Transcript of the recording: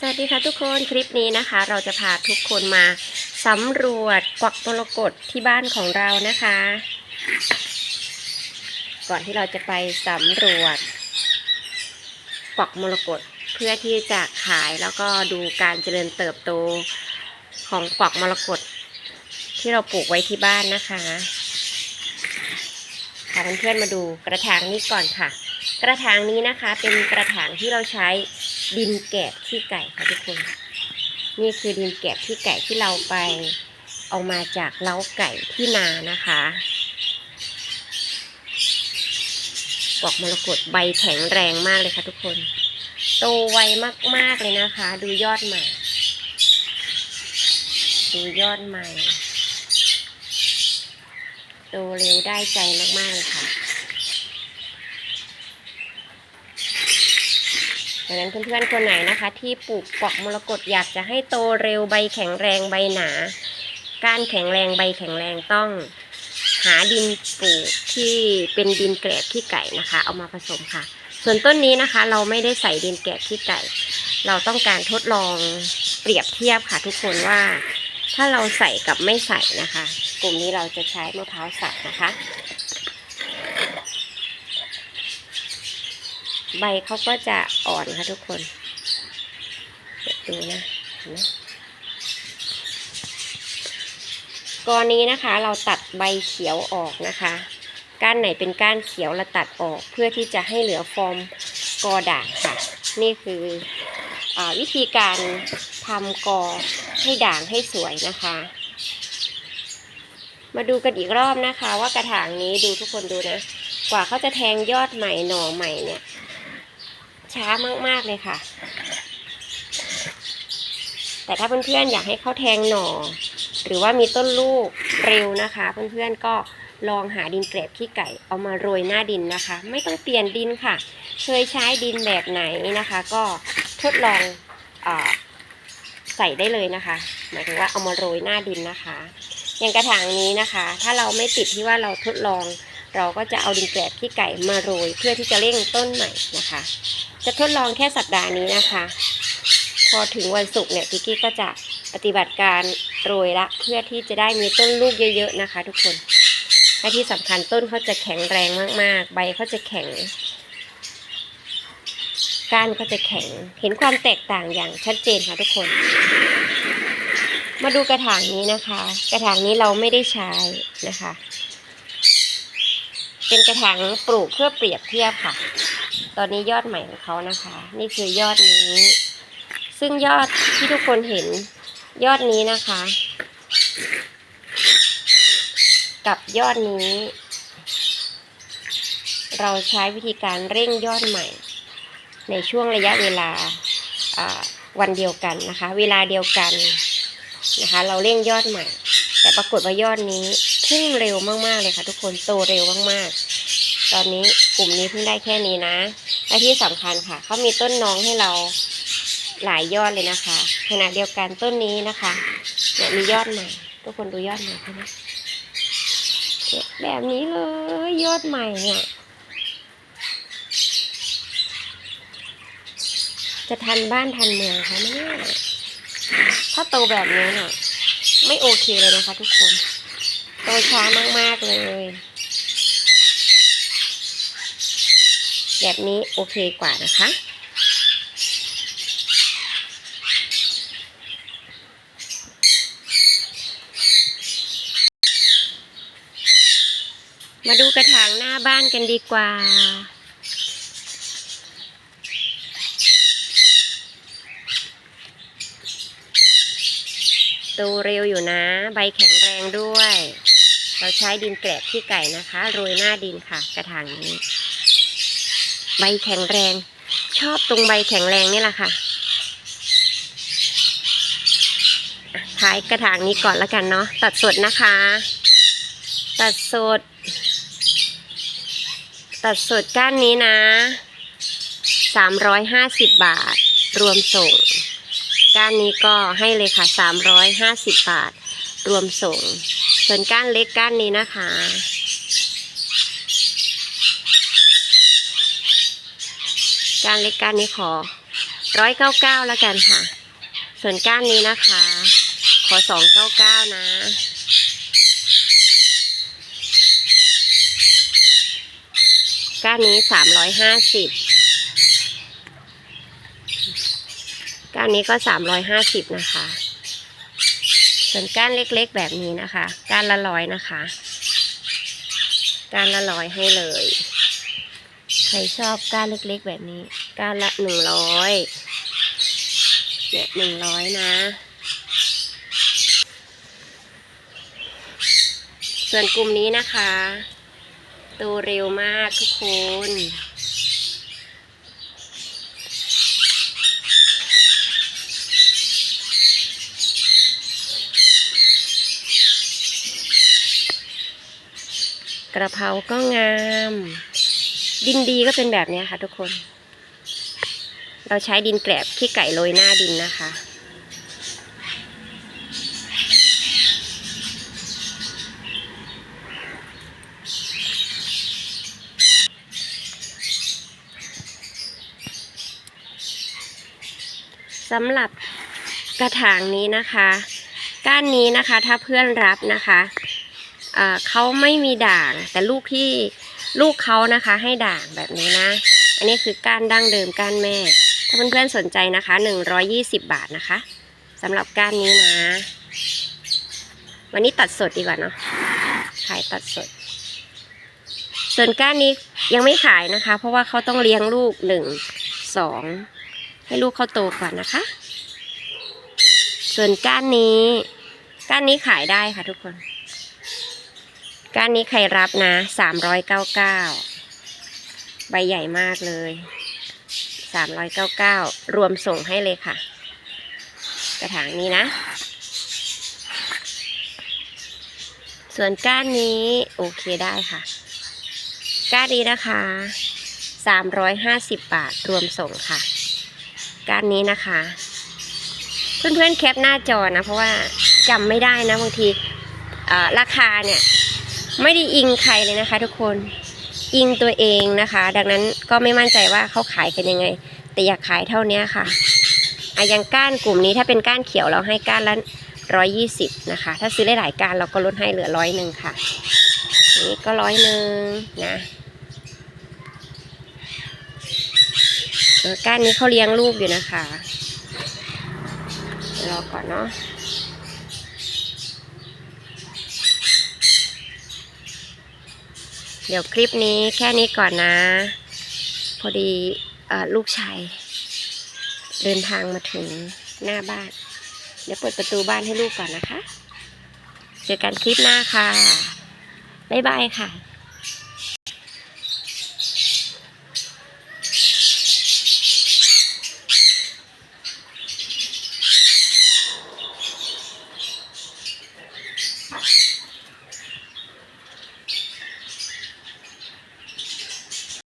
สวัสดีค่ะทุกคนคลิปนี้นะคะ เราจะพาทุกคนมาสำรวจกวักมรกตที่บ้านของเรานะคะ ก่อนที่เราจะไปสำรวจกวักมรกตเพื่อที่จะขายแล้วก็ดูการเจริญเติบโตของกวักมรกตที่เราปลูกไว้ที่บ้านนะคะพาเพื่อนๆมาดูกระถางนี้ก่อนค่ะ กระถางนี้นะคะเป็นกระถางที่เราใช้ ดินแกบขี้ไก่ค่ะทุกคน นี่คือดินแกบขี้ไก่ที่เราไปเอามาจากเล้าไก่ที่นานะคะปอกมรกตใบแข็งแรงมากเลยค่ะทุกคน โตไวมากๆเลยนะคะ ดูยอดใหม่ ดูยอดใหม่ โตเร็วได้ใจมากๆเลยค่ะ ดังนั้นเพื่อนๆคนไหนนะคะ ที่ปลูกปอกมรกตอยากจะให้โตเร็วใบแข็งแรงใบหนา ก้านแข็งแรงใบแข็งแรงต้อง หาดินปลูกที่เป็นดินแกลบขี้ไก่นะคะ เอามาผสมค่ะ ส่วนต้นนี้นะคะ เราไม่ได้ใส่ดินแกลบขี้ไก่ เราต้องการทดลองเปรียบเทียบค่ะ ทุกคนว่า ถ้าเราใส่กับไม่ใส่นะคะ กลุ่มนี้เราจะใช้มะพร้าวสับนะคะ ใบเขาก็จะอ่อนค่ะทุกคนเดี๋ยวดูนะเห็นไหมกรณีนะคะเราตัดใบเขียวออกนะคะก้านไหนเป็นก้านเขียวเราตัดออกเพื่อที่จะให้เหลือฟอร์มกอด่างค่ะ นี่คืออวิธีการทำกอให้ด่างให้สวยนะคะ มาดูกันอีกรอบนะคะ ว่ากระถางนี้ดูทุกคนดูนะ กว่าเขาจะแทงยอดใหม่หน่อใหม่เนี่ย ช้ามากๆเลยค่ะ แต่ถ้าเพื่อนๆอยากให้เขาแทงหน่อ หรือว่ามีต้นลูกเร็วนะคะ เพื่อนๆก็ลองหาดินแกลบขี้ไก่เอามาโรยหน้าดินนะคะ ไม่ต้องเปลี่ยนดินค่ะ เคยใช้ดินแบบไหนนะคะ ก็ทดลองอใส่ได้เลยนะคะ หมายถึงว่าเอามาโรยหน้าดินนะคะ อย่างกระถางนี้นะคะ ถ้าเราไม่ติดที่ว่าเราทดลอง เราก็จะเอาดินแกลบขี้ไก่มาโรย เพื่อที่จะเร่งต้นใหม่นะคะ จะทดลองแค่สัปดาห์นี้นะคะ พอถึงวันศุกร์เนี่ยพิกกี้ก็จะปฏิบัติการโรยละ เพื่อที่จะได้มีต้นลูกเยอะ ๆนะคะ ทุกคนและที่สำคัญต้นเขาจะแข็งแรงมากๆ ใบเขาจะแข็ง ก้านเขาจะแข็ง เห็นความแตกต่างอย่างชัดเจนค่ะทุกคน มาดูกระถางนี้นะคะ กระถางนี้เราไม่ได้ใช้นะคะ เป็นกระถางปลูกเพื่อเปรียบเทียบค่ะ ตอนนี้ยอดใหม่ของเขานะคะ นี่คือยอดนี้ ซึ่งยอดที่ทุกคนเห็นยอดนี้นะคะ กับยอดนี้ เราใช้วิธีการเร่งยอดใหม่ ในช่วงระยะเวลาอ่าวันเดียวกันนะคะ เวลาเดียวกันนะคะ เราเร่งยอดใหม่ แต่ปรากฏว่ายอดนี้พุ่งเร็วมากๆเลยค่ะ ทุกคนโตเร็วมากๆ ตอนนี้กลุ่มนี้เพิ่งได้แค่นี้นะ และที่สำคัญค่ะเขามีต้นน้องให้เราหลายยอดเลยนะคะ ขณะเดียวกันต้นนี้นะคะเนี่ยมียอดใหม่ ทุกคนดูยอดใหม่ใช่ไหมแบบนี้เลยยอดใหม่เนี่ยจะทันบ้านทันเมืองเขาไหมเนี่ยถ้าโตแบบนี้เน่ะ ไม่โอเคเลยนะคะ ทุกคนโตช้ามากๆเลย แบบนี้โอเคกว่านะคะมาดูกระถางหน้าบ้านกันดีกว่า โตเร็วอยู่นะ ใบแข็งแรงด้วย เราใช้ดินแกลบที่ไก่นะคะ โรยหน้าดินค่ะ กระถางนี้ ใบแข็งแรง ชอบตรงใบแข็งแรงนี่แหละค่ะอะท้ายกระถางนี้ก่อนแล้วกันเนาะตัดสดนะคะ ตัดสด ตัดสดก้านนี้นะสามร้อยห้าสิบบาท รวมส่ง ก้านนี้ก็ให้เลยค่ะ 350 บาท รวมส่ง ส่วนก้านเล็กก้านนี้นะคะ ก้านเล็กก้านนี้ขอร้อยเก้าเก้าแล้วกันค่ะ ส่วนก้านนี้นะคะ ขอสองเก้าเก้านะก้านนี้สามร้อยห้าสิบ ก้านนี้ก็สามร้อยห้าสิบนะคะ ส่วนก้านเล็กๆแบบนี้นะคะ ก้านละร้อยนะคะ ก้านละร้อยให้เลย ใครชอบก้านเล็กๆแบบนี้ ก้านละหนึ่งร้อยเนี่ยหนึ่งร้อยนะ ส่วนกลุ่มนี้นะคะโตเร็วมากทุกคน กระเพราก็งาม ดินดีก็เป็นแบบนี้ค่ะทุกคน เราใช้ดินแกลบขี้ไก่โรยหน้าดินนะคะสำหรับกระถางนี้นะคะ ก้านนี้นะคะถ้าเพื่อนรับนะคะ เขาไม่มีด่าง แต่ลูกที่ลูกเขานะคะ ให้ด่างแบบนี้นะ อันนี้คือก้านดั้งเดิมก้านแม่ ถ้าเพื่อนๆสนใจนะคะ 120 บาทนะคะสำหรับก้านนี้นะ วันนี้ตัดสดดีกว่าเนาะขายตัดสด ส่วนก้านนี้ยังไม่ขายนะคะ เพราะว่าเขาต้องเลี้ยงลูกหนึ่งสองให้ลูกเขาโตก่อนนะคะ ส่วนก้านนี้ ก้านนี้ขายได้ค่ะทุกคน ก้านนี้ใครรับนะสามร้อยเก้าเก้าใบใหญ่มากเลยสามร้อยเก้าเก้ารวมส่งให้เลยค่ะ กระถางนี้นะ ส่วนก้านนี้โอเคได้ค่ะ ก้านนี้นะคะสามร้อยห้าสิบบาทรวมส่งค่ะ ก้านนี้นะคะ เพื่อนๆแคปหน้าจอนะ เพราะว่าจำไม่ได้นะบางทีราคาเนี่ย ไม่ได้อิงใครเลยนะคะ ทุกคนอิงตัวเองนะคะ ดังนั้นก็ไม่มั่นใจว่าเขาขายกันยังไง แต่อยากขายเท่านี้ค่ะอะอย่างก้านกลุ่มนี้ถ้าเป็นก้านเขียวเราให้ก้านละร้อยยี่สิบนะคะ ถ้าซื้อได้หลายก้านเราก็ลดให้เหลือร้อยหนึ่งค่ะนนี้ก็ร้อยหนึ่งนะก้านนี้เขาเลี้ยงลูกอยู่นะคะรอก่อนเนาะ เดี๋ยวคลิปนี้แค่นี้ก่อนนะ พอดีอลูกชายเดินทางมาถึงหน้าบ้าน เดี๋ยวเปิดประตูบ้านให้ลูกก่อนนะคะ เจอกันคลิปหน้าค่ะ บ๊ายบายค่ะ